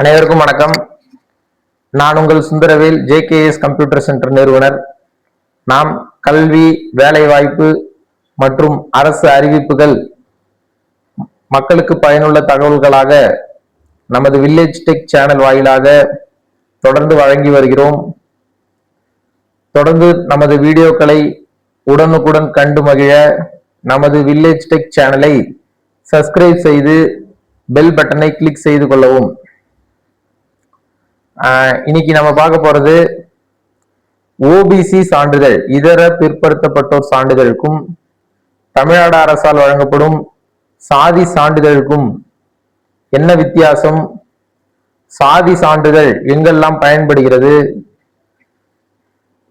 அனைவருக்கும் வணக்கம். நான் உங்கள் சுந்தரவேல் ஜேகேஎஸ் கம்ப்யூட்டர் சென்டர் நிறுவனர். நாம் கல்வி வேலைவாய்ப்பு மற்றும் அரசு அறிவிப்புகள் மக்களுக்கு பயனுள்ள தகவல்களாக நமது வில்லேஜ் டெக் சேனல் வாயிலாக தொடர்ந்து வழங்கி வருகிறோம். தொடர்ந்து நமது வீடியோக்களை உடனுக்குடன் கண்டு மகிழ நமது வில்லேஜ் டெக் சேனலை சப்ஸ்கிரைப் செய்து பெல் பட்டனை கிளிக் செய்து கொள்ளவும். இன்னைக்கு நம்ம பார்க்க போறது ஓபிசி சான்றிதழ் இதர பிற்படுத்தப்பட்டோர் சான்றிதழுக்கும் தமிழ்நாடு அரசால் வழங்கப்படும் சாதி சான்றிதழுக்கும் என்ன வித்தியாசம்? சாதி சான்றிதழ் எங்கெல்லாம் பயன்படுகிறது?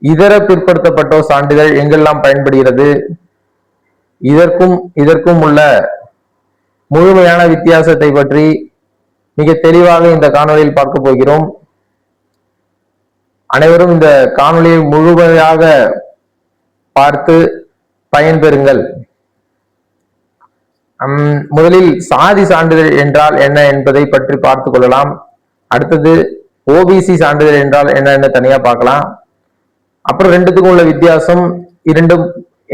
இதர பிற்படுத்தப்பட்டோர் சான்றிதழ் எங்கெல்லாம் பயன்படுகிறது? இதற்கும் இதற்கும் உள்ள முழுமையான வித்தியாசத்தை பற்றி மிக தெளிவாக இந்த காணொளியில் பார்க்க போகிறோம். அனைவரும் இந்த காணொளியை முழுமையாக பார்த்து பயன்பெறுங்கள். முதலில் சாதி சான்றிதழ் என்றால் என்ன என்பதை பற்றி பார்த்து கொள்ளலாம். அடுத்தது ஓபிசி சான்றிதழ் என்றால் என்ன என்ன தனியா பார்க்கலாம். அப்புறம் ரெண்டுத்துக்கும் உள்ள வித்தியாசம் இரண்டும்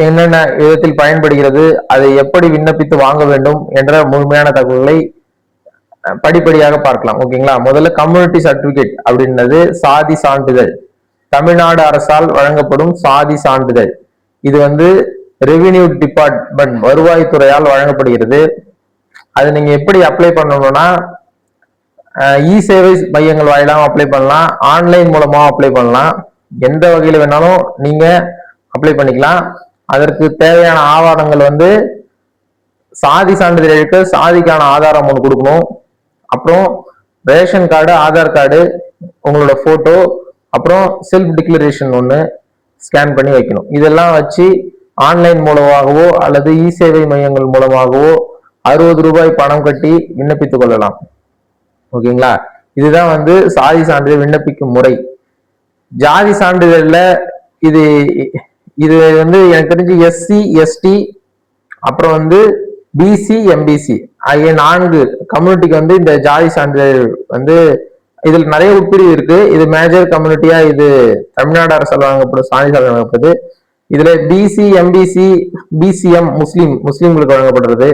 என்னென்ன விதத்தில் பயன்படுகிறது அதை எப்படி விண்ணப்பித்து வாங்க வேண்டும் என்ற முழுமையான தகவல்களை படிப்படியாக பார்க்கலாம் ஓகேங்களா? முதல்ல கம்யூனிட்டி சர்டிபிகேட் அப்படின்றது சாதி சான்றிதழ். தமிழ்நாடு அரசால் வழங்கப்படும் சாதி சான்றிதழ். இது வந்து ரெவின்யூ டிபார்ட்மெண்ட் வருவாய்த்துறையால் வழங்கப்படுகிறது. அது நீங்க எப்படி அப்ளை பண்ணணும்னா இ சேவை மையங்கள் வாயிலாக அப்ளை பண்ணலாம் ஆன்லைன் மூலமாக அப்ளை பண்ணலாம். எந்த வகையில் வேணாலும் நீங்க அப்ளை பண்ணிக்கலாம். அதற்கு தேவையான ஆவணங்கள் வந்து சாதி சான்றிதழ் எடுக்க சாதிக்கான ஆதாரம் ஒன்று கொடுக்கணும். அப்புறம் ரேஷன் கார்டு ஆதார் கார்டு உங்களோட ஃபோட்டோ அப்புறம் செல்ஃப் டிக்ளரேஷன் ஒன்று ஸ்கேன் பண்ணி வைக்கணும். இதெல்லாம் வச்சு ஆன்லைன் மூலமாகவோ அல்லது இ சேவை மையங்கள் மூலமாகவோ அறுபது ரூபாய் பணம் கட்டி விண்ணப்பித்துக் கொள்ளலாம். ஓகேங்களா? இதுதான் வந்து சாதி சான்றிதழ் விண்ணப்பிக்கும் முறை. ஜாதி சான்றிதழ்ல இது இது வந்து எனக்கு தெரிஞ்சு எஸ்சி எஸ்டி அப்புறம் வந்து பிசி எம்பிசி ஆகிய நான்கு கம்யூனிட்டிக்கு வந்து இந்த ஜாதி சான்றிதழ் வந்து இதில் நிறைய உட்பிரிவு இருக்கு. இது மேஜர் கம்யூனிட்டியா இது தமிழ்நாடு அரசால் வழங்கப்படும் சாதி சான்றிதழ் வழங்கப்படுது. இதுல பிசி எம்பிசி பிசிஎம் முஸ்லீம் முஸ்லீம்களுக்கு வழங்கப்படுறது.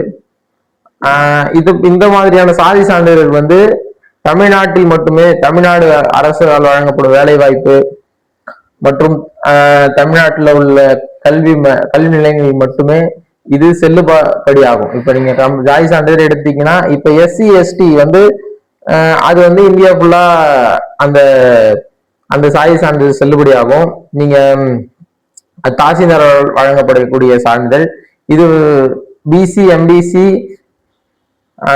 இது இந்த மாதிரியான சாதி சான்றிதழ் வந்து தமிழ்நாட்டில் மட்டுமே தமிழ்நாடு அரசால் வழங்கப்படும் வேலை வாய்ப்பு மற்றும் தமிழ்நாட்டில் உள்ள கல்வி ம- கல்வி நிலையங்களில் மட்டுமே இது செல்லுபடி ஆகும் இப்ப நீங்க கம்- ஜாதி சான்றிதழ் எடுத்தீங்கன்னா இப்ப எஸ்சி எஸ்டி வந்து அது வந்து இந்தியா ஃபுல்லா அந்த அந்த சாதி சான்றிதழ் செல்லுபடி ஆகும் நீங்க ம், வழங்கப்படக்கூடிய சான்றிதழ். இது பிசி எம்பிசி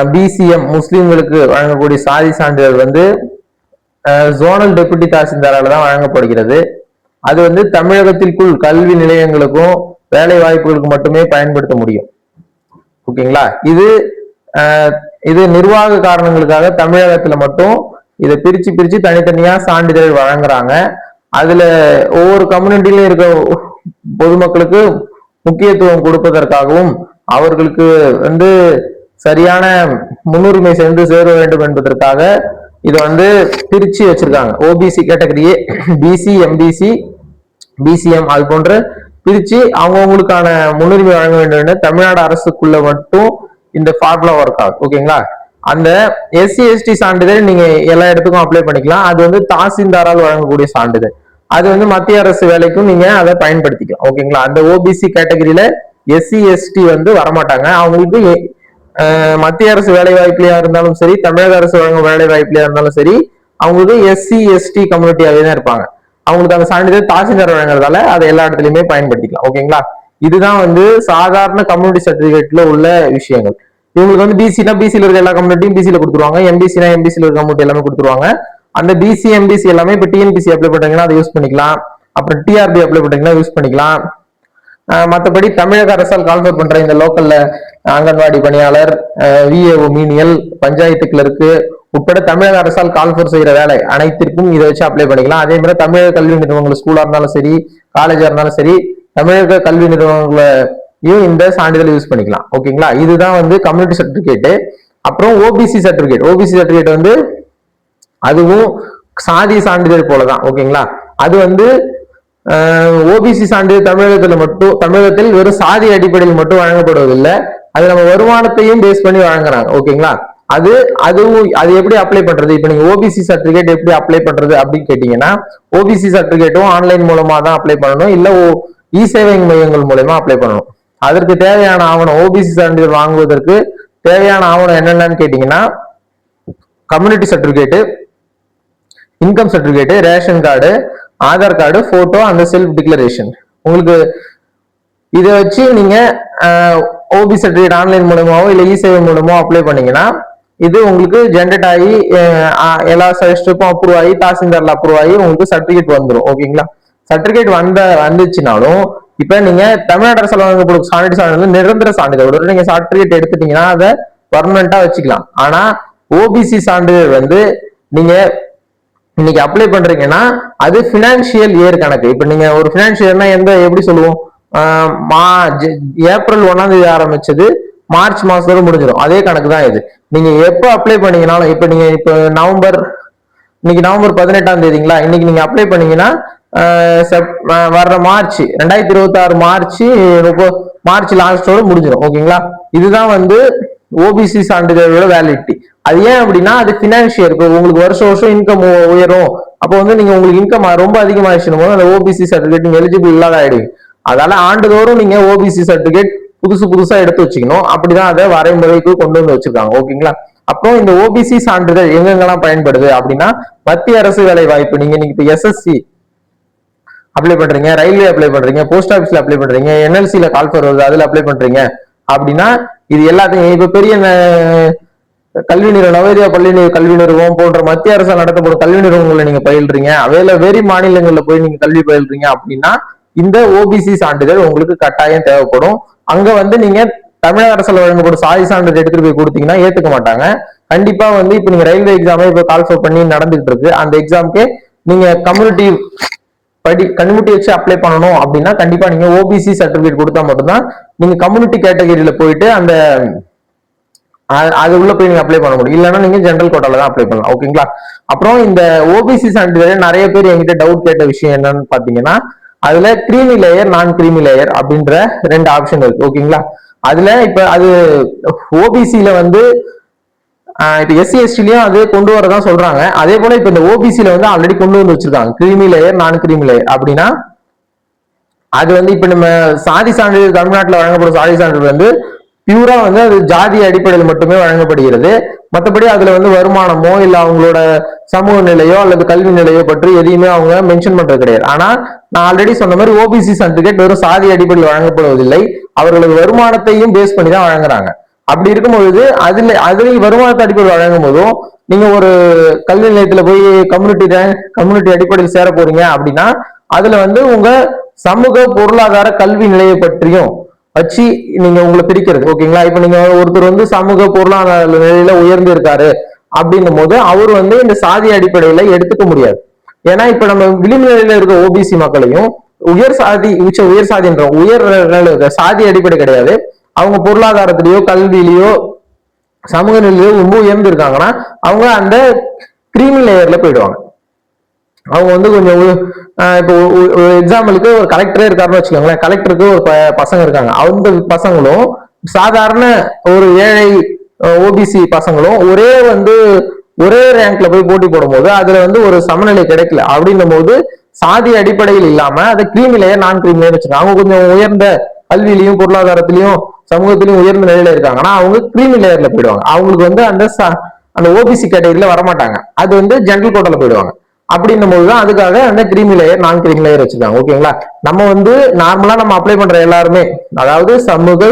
பிசிஎம் முஸ்லீம்களுக்கு வழங்கக்கூடிய சாதி சான்றிதழ் வந்து ஜோனல் டெபுட்டி தாசில்தாரால் தான் வழங்கப்படுகிறது. அது வந்து தமிழகத்திற்குள் கல்வி நிலையங்களுக்கும் வேலை வாய்ப்புகளுக்கு மட்டுமே பயன்படுத்த முடியும். ஓகேங்களா? இது இது நிர்வாக காரணங்களுக்காக தமிழகத்துல மட்டும் இதை பிரிச்சு பிரிச்சு தனித்தனியா சான்றிதழ் வழங்குறாங்க. அதுல ஒவ்வொரு கம்யூனிட்டியிலும் இருக்க பொதுமக்களுக்கு முக்கியத்துவம் கொடுப்பதற்காகவும் அவர்களுக்கு வந்து சரியான முன்னுரிமை சென்று சேர வேண்டும் என்பதற்காக இதை வந்து பிரிச்சு வச்சிருக்காங்க. ஓபிசி கேட்டகரியே பிசி எம்பிசி பிசிஎம் அது போன்ற பிரிச்சு அவங்கவுங்களுக்கான முன்னுரிமை வழங்க வேண்டும் என்று தமிழ்நாடு அரசுக்குள்ள மட்டும் இந்த ஃபார்முலா ஒர்க் ஆகும். ஓகேங்களா அந்த எஸ்சி எஸ்டி சான்றிதழ் நீங்க எல்லா இடத்துக்கும் அப்ளை பண்ணிக்கலாம். அது வந்து தாசில்தாரால் வழங்கக்கூடிய சான்றிதழ். அது வந்து மத்திய அரசு வேலைக்கும் நீங்க அதை பயன்படுத்திக்கலாம். ஓகேங்களா அந்த ஓபிசி கேட்டகரியில எஸ்சி எஸ்டி வந்து வரமாட்டாங்க. அவங்களுக்கு எ- மத்திய அரசு வேலை வாய்ப்புலயா இருந்தாலும் சரி தமிழக அரசு வழங்கும் வேலை வாய்ப்புலயா இருந்தாலும் சரி அவங்களுக்கு எஸ்சி எஸ்டி கம்யூனிட்டியாவே தான் இருப்பாங்க. அவங்களுக்கு அந்த சான்றிதழ் தாசில்தார் வழங்குறதால அதை எல்லா இடத்துலயுமே பயன்படுத்திக்கலாம். ஓகேங்களா? இதுதான் வந்து சாதாரண கம்யூனிட்டி சர்டிபிகேட்ல உள்ள விஷயங்கள். இவங்களுக்கு வந்து பிசினா பிசில இருக்க எல்லா கம்யூனிட்டியும் பிசியில கொடுத்துருவாங்க. எம்பிசினா எம்பிசியில் இருக்க கம்யூனிட்டி எல்லாமே கொடுத்துருவாங்க. அந்த பிசி எம்பிசி எல்லாமே இப்ப டிஎன்பிசி அப்ளை பண்றீங்கன்னா அதை யூஸ் பண்ணிக்கலாம். அப்புறம் டிஆர்பி அப்ளை பண்றீங்கன்னா யூஸ் பண்ணிக்கலாம். மற்றபடி தமிழக அரசால் கால்ஃபர் பண்ற இந்த லோக்கல்ல அங்கன்வாடி பணியாளர் விஏஓ மீனியல் பஞ்சாயத்து கிளர்க்கு உட்பட தமிழக அரசால் கால்ஃபர் செய்யற வேலை அனைத்திற்கும் இதை வச்சு அப்ளை பண்ணிக்கலாம். அதே மாதிரி தமிழக கல்வி நிறுவனங்கள் ஸ்கூலா இருந்தாலும் சரி காலேஜா இருந்தாலும் சரி தமிழக கல்வி நிறுவனங்களையும் இந்த சான்றிதழ் யூஸ் பண்ணிக்கலாம். ஓகேங்களா இதுதான் வந்து கம்யூனிட்டி சர்டிபிகேட் அப்புறம் ஓபிசி சர்டிபிகேட் ஓபிசி சர்டிபிகேட் வந்து அதுவும் சாதி சான்றிதழ் போலதான். ஓகேங்களா அது வந்து ஓபிசி சான்றிதழ் தமிழகத்தில் மட்டும் தமிழகத்தில் வெறும் சாதி அடிப்படையில் மட்டும் வழங்கப்படுவதில்லை. அது நம்ம வருமானத்தையும் பேஸ் பண்ணி வழங்குறாங்க. ஓகேங்களா அது அதுவும் அது எப்படி அப்ளை பண்றது? இப்ப நீங்க ஓபிசி சர்டிபிகேட் எப்படி அப்ளை பண்றது அப்படின்னு கேட்டீங்கன்னா ஓபிசி சர்டிபிகேட்டும் ஆன்லைன் மூலமா தான் அப்ளை பண்ணணும். இல்ல இ சேவை மையங்கள் மூலயமா அப்ளை பண்ணணும். அதற்கு தேவையான ஆவணம் ஓபிசி சான்றிதழ் வாங்குவதற்கு தேவையான ஆவணம் என்னென்னு கேட்டீங்கன்னா community certificate income certificate ration card Aadhaar card photo அந்த செல்ஃப் டிக்ளரேஷன் உங்களுக்கு இதை வச்சு நீங்க ஓபி சர்டிஃபிகேட் ஆன்லைன் மூலமாவோ இல்லை இ சேவை மூலமோ அப்ளை பண்ணீங்கன்னா இது உங்களுக்கு ஜென்ரேட் ஆகி எல்லா ஸ்டெப்பும் அப்ரூவ் ஆகி தாசில்தார்ல அப்ரூவ் ஆகி உங்களுக்கு சர்டிஃபிகேட் வந்துடும் ஓகேங்களா சர்டிஃபிகேட் வந்த வந்துச்சுனாலும் இப்ப நீங்க தமிழ்நாடு அரசு வழங்கப்படும் சான்றிதழ் சான்றிதழ் நிரந்தர சான்றிதழ் நீங்க சர்டிஃபிகேட் எடுத்துட்டீங்கன்னா அதை பர்மனண்டா வச்சுக்கலாம். ஆனா ஓபிசி சான்றிதழ் வந்து நீங்க இன்னைக்கு அப்ளை பண்றீங்கன்னா அது பினான்சியல் இயர் கணக்கு. இப்ப நீங்க ஒரு பினான்சியல்னா எந்த எப்படி சொல்லுவோம்? மா ஏப்ரல் ஒன்னாம் தேதி ஆரம்பிச்சது மார்ச் மாசத்தோட முடிஞ்சிடும் அதே கணக்கு தான் இது. நீங்க எப்போ அப்ளை பண்ணீங்கனாலும் இப்ப நீங்க இப்ப நவம்பர் இன்னைக்கு நவம்பர் பதினெட்டாம் தேதிங்களா? இன்னைக்கு நீங்க அப்ளை பண்ணீங்கன்னா வர்ற மார்ச் ரெண்டாயிரத்தி இருபத்தி ஆறு மார்ச் மார்ச் லாஸ்டோட முடிஞ்சிடும் ஓகேங்களா? இதுதான் வந்து ஓபிசி சான்றிதழோட வேலிடிட்டி அது ஏன் அப்படின்னா அது பினான்சியல் இப்போ உங்களுக்கு வருஷம் வருஷம் இன்கம் உயரும். அப்போ வந்து நீங்க உங்களுக்கு இன்கம் ரொம்ப அதிகமாகிடுச்சுன்னு போது அந்த ஓபிசி சர்டிஃபிகேட் நீங்க எலிஜிபிள் இல்லாத ஆயிடுவீங்க. அதனால ஆண்டுதோறும் நீங்க ஓபிசி சர்டிஃபிகேட் புதுசு புதுசா எடுத்து வச்சுக்கணும். அப்படிதான் அதை வரைமுறைக்கு கொண்டு வந்து வச்சிருக்காங்க. ஓகேங்களா அப்புறம் இந்த ஓபிசி சான்றிதழ் எங்கெங்கெல்லாம் பயன்படுது அப்படின்னா மத்திய அரசு வேலை வாய்ப்பு. நீங்க நீங்க எஸ்எஸ்சி அப்ளை பண்றீங்க ரயில்வே அப்ளை பண்றீங்க போஸ்ட் ஆஃபீஸ்ல அப்ளை பண்றீங்க என்எல்சில கால்ஃபர் வருது அதுல அப்ளை பண்றீங்க. அப்படின்னா இது எல்லாத்தையும் இப்ப பெரிய கல்வி நிறுவனம் நவோதயா பள்ளி கல்வி நிறுவனம் போன்ற மத்திய அரசு நடத்தப்படும் கல்வி நிறுவனங்களை நீங்க பயில்றீங்க. அவையில வெறி மாநிலங்கள்ல போய் நீங்க கல்வி பயில்றீங்க அப்படின்னா இந்த ஓபிசி சான்றிதழ் உங்களுக்கு கட்டாயம் தேவைப்படும். அங்க வந்து நீங்க தமிழக அரசுல வழங்கப்படும் சாதி சான்றிதழ் எடுத்துட்டு போய் கொடுத்தீங்கன்னா ஏத்துக்க மாட்டாங்க. கண்டிப்பா வந்து இப்ப நீங்க ரயில்வே எக்ஸாமே இப்ப கால்ஃபர் பண்ணி நடந்துகிட்டு இருக்கு. அந்த எக்ஸாம்க்கு நீங்க கம்யூனிட்டி படி கம்யூனிட்டி வச்சு அப்ளை பண்ணணும் அப்படின்னா கண்டிப்பா நீங்க ஓபிசி சர்டிபிகேட் கொடுத்தா மட்டும்தான் நீங்க கம்யூனிட்டி கேட்டகரியில போயிட்டு அந்த அது உள்ள போய் நீங்க அப்ளை பண்ண முடியும். இல்லைன்னா நீங்க ஜென்ரல் கோட்டால தான் அப்ளை பண்ணலாம். ஓகேங்களா அப்புறம் இந்த ஓபிசி சான்றிதழ் நிறைய பேர் என்கிட்ட டவுட் கேட்ட விஷயம் என்னன்னு பாத்தீங்கன்னா அதுல creamy layer non creamy layer அப்படின்ற ரெண்டு ஆப்ஷன் இருக்கு. ஓகேங்களா அதுல இப்ப அது ஓபிசியில வந்து இப்ப எஸ்சி எஸ்டிலையும் அது கொண்டு வரதான் சொல்றாங்க. அதே போல இப்ப இந்த ஓபிசியில வந்து ஆல்ரெடி கொண்டு வந்து வச்சிருக்காங்க. Creamy layer non creamy layer அப்படின்னா அது வந்து இப்ப நம்ம சாதி சான்றிதழ் தமிழ்நாட்டில் வழங்கப்படும் சாதி சான்றிதழ் வந்து பியூரா வந்து அது ஜாதி அடிப்படையில் மட்டுமே வழங்கப்படுகிறது. மற்றபடி அதுல வந்து வருமானமோ இல்ல அவங்களோட சமூக நிலையோ அல்லது கல்வி நிலையோ பற்றி எதையுமே அவங்க மென்ஷன் பண்றது கிடையாது. ஆனா நான் ஆல்ரெடி சொன்ன மாதிரி ஓபிசி சர்டிபிகேட் வெறும் சாதி அடிப்படையில் வழங்கப்படுவதில்லை. அவர்களது வருமானத்தையும் பேஸ் பண்ணி தான் வழங்குறாங்க. அப்படி இருக்கும்பொழுது அதுல அதில் வருமானத்தை அடிப்படையில் வழங்கும் போதும் நீங்க ஒரு கல்வி நிலையத்துல போய் கம்யூனிட்டி கம்யூனிட்டி அடிப்படையில் சேர போறீங்க அப்படின்னா அதுல வந்து உங்க சமூக பொருளாதார கல்வி நிலையை பற்றியும் வச்சு நீங்க உங்களை பிரிக்கிறது. ஓகேங்களா இப்ப நீங்க ஒருத்தர் வந்து சமூக பொருளாதார நிலையில உயர்ந்து இருக்காரு அப்படின்னும் போது அவர் வந்து இந்த சாதி அடிப்படையில எடுத்துக்க முடியாது. ஏன்னா இப்ப நம்ம விளிம்பு நிலையில இருக்க ஓபிசி மக்களையும் உயர் சாதி உச்ச உயர் சாதின்ற உயர் சாதி அடிப்படை கிடையாது. அவங்க பொருளாதாரத்திலேயோ கல்வியிலேயோ சமூக நிலையிலோ ரொம்ப உயர்ந்து இருக்காங்கன்னா அவங்க அந்த கிரீமி லேயர்ல போயிடுவாங்க. அவங்க வந்து கொஞ்சம் இப்போ எக்ஸாம்பிளுக்கு ஒரு கலெக்டரே இருக்காருன்னு வச்சுக்கோங்களேன். கலெக்டருக்கு ஒரு பசங்க இருக்காங்க. அந்த பசங்களும் சாதாரண ஒரு ஏழை ஓபிசி பசங்களும் ஒரே வந்து ஒரே ரேங்க்ல போய் போட்டி போடும்போது அதுல வந்து ஒரு சமநிலை கிடைக்கல. அப்படின்னும் போது சாதி அடிப்படையில் இல்லாம அதை creamy layer non creamy layer வச்சிருக்காங்க. அவங்க கொஞ்சம் உயர்ந்த கல்வியிலையும் பொருளாதாரத்திலையும் சமூகத்திலையும் உயர்ந்த நிலையில இருக்காங்கன்னா அவங்க கிரீமி லேயர்ல போயிடுவாங்க. அவங்களுக்கு வந்து அந்த அந்த ஓபிசி கேட்டகரியில வரமாட்டாங்க. அது வந்து ஜென்ரல் கோட்டால போயிடுவாங்க. அப்படின்னும் போதுதான் அதுக்காக அந்த creamy layer non creamy layer வச்சிருக்காங்க. ஓகேங்களா? நம்ம வந்து நார்மலா நம்ம அப்ளை பண்ற எல்லாருமே அதாவது சமூக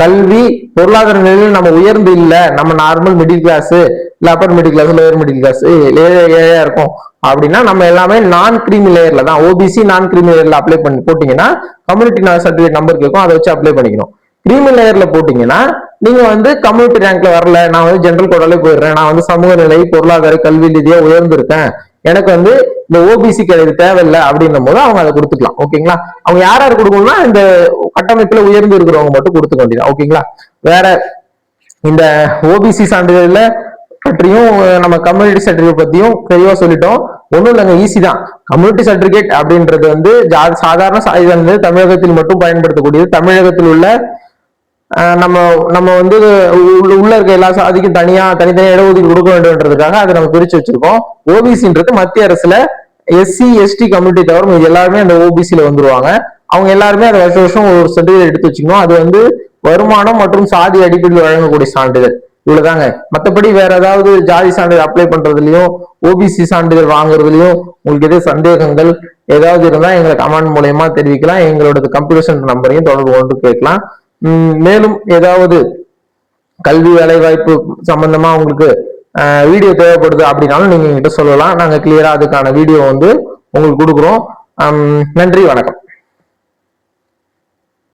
கல்வி பொருளாதார நிலையில் நம்ம உயர்ந்து இல்லை நம்ம நார்மல் மிடில் கிளாஸ் இல்ல upper middle class lower middle class ஏழையா இருக்கும். அப்படின்னா நம்ம எல்லாமே நான் கிரீமி லேயர்ல தான் ஓபிசி நான் கிரீமி லேயர்ல அப்ளை பண்ணி போட்டீங்கன்னா கம்யூனிட்டி சர்டிஃபிகேட் நம்பர் கேட்கும் அதை வச்சு அப்ளை பண்ணிக்கணும். கிரீமி லேயர்ல போட்டீங்கன்னா நீங்க வந்து கம்யூனிட்டி ரேங்க்ல வரல நான் வந்து ஜென்ரல் கோடாலே போயிடுறேன் நான் வந்து சமூக நிலை பொருளாதார கல்வி ரீதியா உயர்ந்திருக்கேன் எனக்கு வந்து இந்த ஓபிசி கிடையாது தேவையில்லை அப்படின்னும் போது அவங்க அதை கொடுத்துக்கலாம். ஓகேங்களா அவங்க யார் யார் கொடுக்கணும்னா இந்த கட்டமைப்புல உயர்ந்து இருக்கிறவங்க மட்டும் கொடுத்துக்க வேண்டியது ஓகேங்களா வேற இந்த ஓபிசி சான்றிதழ்ல பற்றியும் நம்ம கம்யூனிட்டி சர்டிபிகேட் பத்தியும் தெளிவா சொல்லிட்டோம். ஒன்றும் இல்லைங்க ஈஸி தான். கம்யூனிட்டி சர்டிபிகேட் அப்படின்றது வந்து சாதாரண சாதி தமிழகத்தில் மட்டும் பயன்படுத்தக்கூடியது. தமிழகத்தில் உள்ள நம்ம நம்ம வந்து உள்ள இருக்க எல்லா சாதிக்கும் தனியா தனித்தனியா இடஒதுக்கீடு கொடுக்க வேண்டும்ன்றதுக்காக அதை நம்ம பிரிச்சு வச்சிருக்கோம். ஓபிசின்றது மத்திய அரசுல எஸ்சி எஸ்டி கம்யூனிட்டி தவிர இது எல்லாருமே அந்த ஓபிசியில வந்துருவாங்க. அவங்க எல்லாருமே அதை வருஷம் வருஷம் ஒரு சர்டிஃபிகேட் எடுத்து வச்சுக்கணும். அது வந்து வருமானம் மற்றும் சாதி அடிப்படையில் வழங்கக்கூடிய சான்றிதழ். இவ்வளவுதாங்க. மத்தபடி வேற ஏதாவது ஜாதி சான்றிதழ் அப்ளை பண்றதுலயும் ஓபிசி சான்றிதழ் வாங்குறதுலயும் உங்களுக்கு எதாவது சந்தேகங்கள்? ஏதாவது இருந்தா எங்களை கமெண்ட் மூலயமா தெரிவிக்கலாம். எங்களோட கம்ப்யூட்டர் சென்டர் நம்பரையும் தொடர்பு கொண்டு கேட்கலாம். மேலும் ஏதாவது கல்வி வேலைவாய்ப்பு சம்பந்தமா உங்களுக்கு வீடியோ தேவைப்படுது அப்படின்னாலும் நீங்க எங்கிட்ட சொல்லலாம். நாங்க கிளியரா அதுக்கான வீடியோ வந்து உங்களுக்கு கொடுக்குறோம். நன்றி வணக்கம்.